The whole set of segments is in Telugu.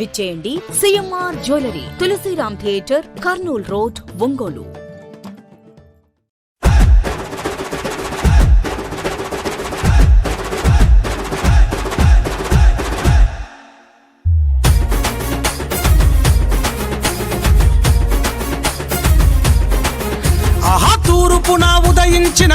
విచ్చేయండి CMR jewellery Tulasiram theatre Kurnool road Ongole.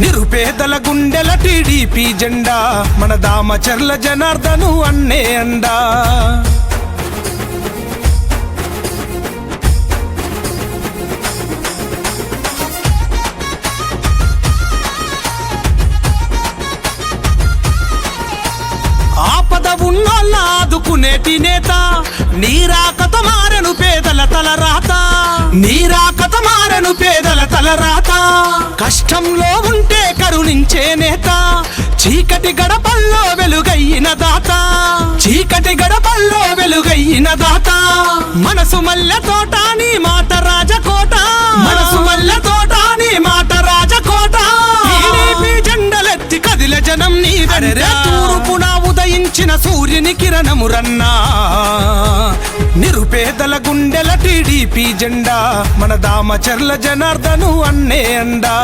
నిరుపేదల గుండెల టీడీపీ జెండా మన దామచర్ల జనార్దను అన్నే అండా. ఆపద ఉన్నోళ్ళ ఆదుకునేటి నేత నీరాకత మారను పేదల తల రాత నీరా రాత. కష్టంలో ఉంటే కరుణించే నేత. చీకటి గడపల్లో వెలుగయ్యిన దాత. చీకటి గడపల్లో వెలుగయ్యిన దాత. మనసు మల్లె తోట నీ మాట రాజకోట. మనసు మల్లె తోట నీ మాట రాజకోట. జెండలెత్తి కదిల జనం నీ తూర్పున ఉదయించిన సూర్యుని కిరణమురన్నా. నిరుపేదల గుండెల టీడీపీ జెండా మన దామచర్ల జనార్దను అన్నే అండా.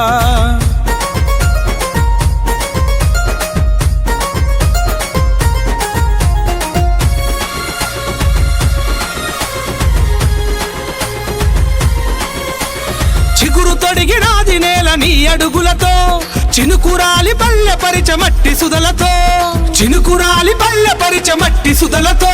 చిగురు తొడిగినాది నేల నీ అడుగులతో చినుకురాలి పల్లె పరిచ మట్టి సుదలతో చినుకురాలి పల్లె పరిచ మట్టి సుదలతో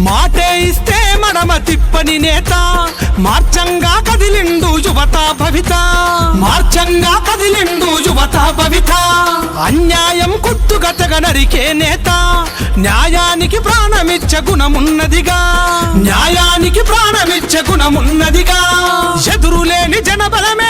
మాటే ఇస్తే మడమ తిప్పని నేత. మార్చంగా కదిలిండు యువత భవిత. మార్చంగా కదిలిండు యువత భవిత. అన్యాయం కుట్టుగతగ నరికే నేత. న్యాయానికి ప్రాణమిచ్చ గుణమున్నదిగా. న్యాయానికి ప్రాణమిచ్చ గుణమున్నదిగా. ఎదురులేని జనబలమే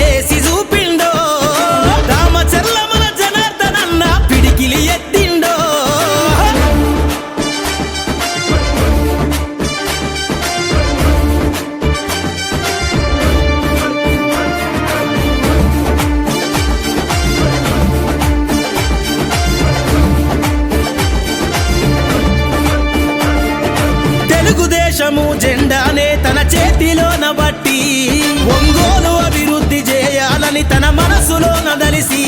దేశము జెండానే తన చేతిలోన బట్టి. ఒంగోలు అభివృద్ధి చేయాలని తన మనసులో నదలిసి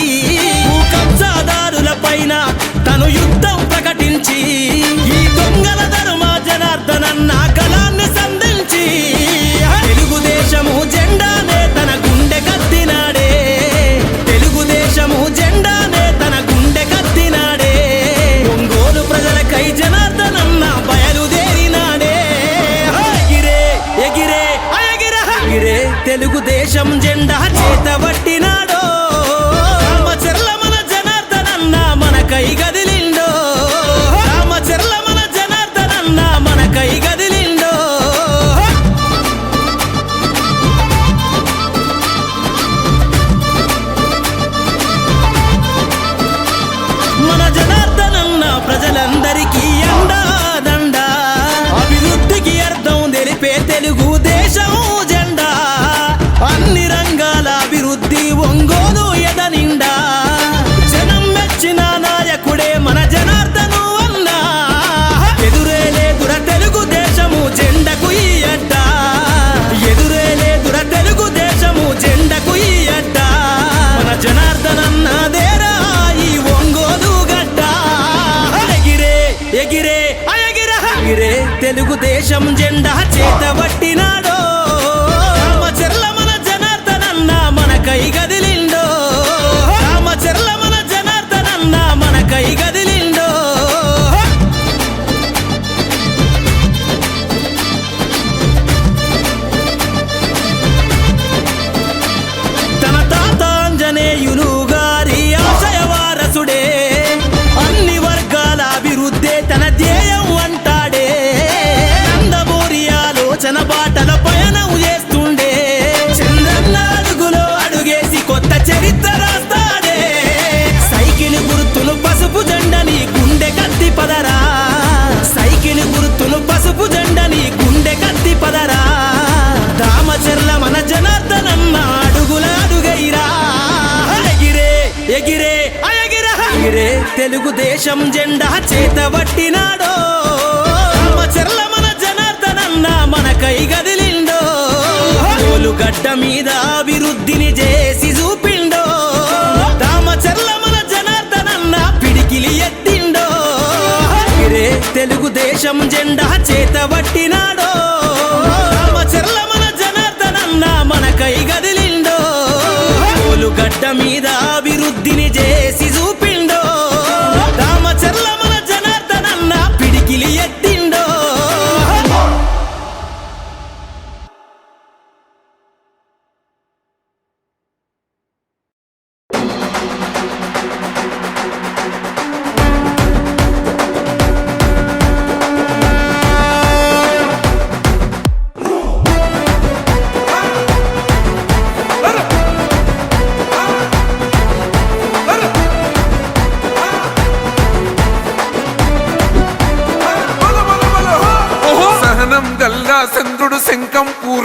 కబ్జాదారుల పైన తను యుద్ధం ప్రకటించి. ఈ దొంగల ధర్మ జనార్దనన్నాక పదరా? దామచర్ల మన జనార్దనన్న అడుగుల అడుగైరా. ఎగిరే ఎగిరే ఎగిరే ఎగిరే తెలుగుదేశం జెండా చేతబట్టినాడో దామచర్ల మన జనార్దనన్న మన కై గదిలిండో. గడ్డ మీద అభివృద్ధిని చే దేశం జెండా చేతబట్టినాడో రామచర్ల మన జనార్దనన్న మన కై గదిలిండో గడ్డ మీద అభివృద్ధిని చేసి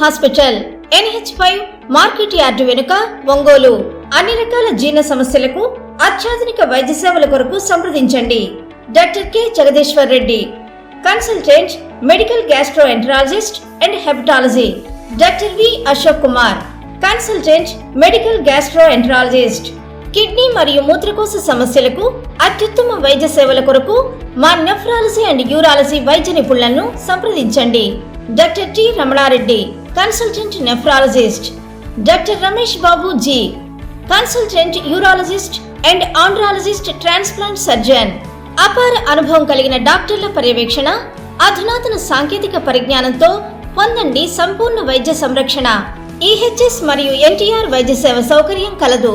Hospital. NH five market yard వెనుక ఒంగోలు. అన్ని రకాల జీర్ణ సమస్యలకు అత్యాధునిక వైద్య సేవల కొరకు సంప్రదించండి. Doctor K. Jagadishwar Reddy. Consultant medical gastroenterologist and hepatology. Doctor V Ashok Kumar. Consultant medical gastroenterologist kidney మరియు మూత్రకోశ సమస్యలకు అత్యుత్తమ వైద్య సేవల కొరకు మా నెఫ్రాలజీ అండ్ యూరాలజీ వైద్య నిపుణులను సంప్రదించండి. Doctor T Ramanareddy consultant nephrologist. Doctor Ramesh Babu G consultant urologist and andrologist transplant surgeon. అపార అనుభవం కలిగిన డాక్టర్ల పర్యవేక్షణ అధునాతన సాంకేతిక పరిజ్ఞానంతో పొందండి సంపూర్ణ వైద్య సంరక్షణ. ఈహెచ్ఎస్ మరియు ఎన్టీఆర్ వైద్య సేవ సౌకర్యం కలదు.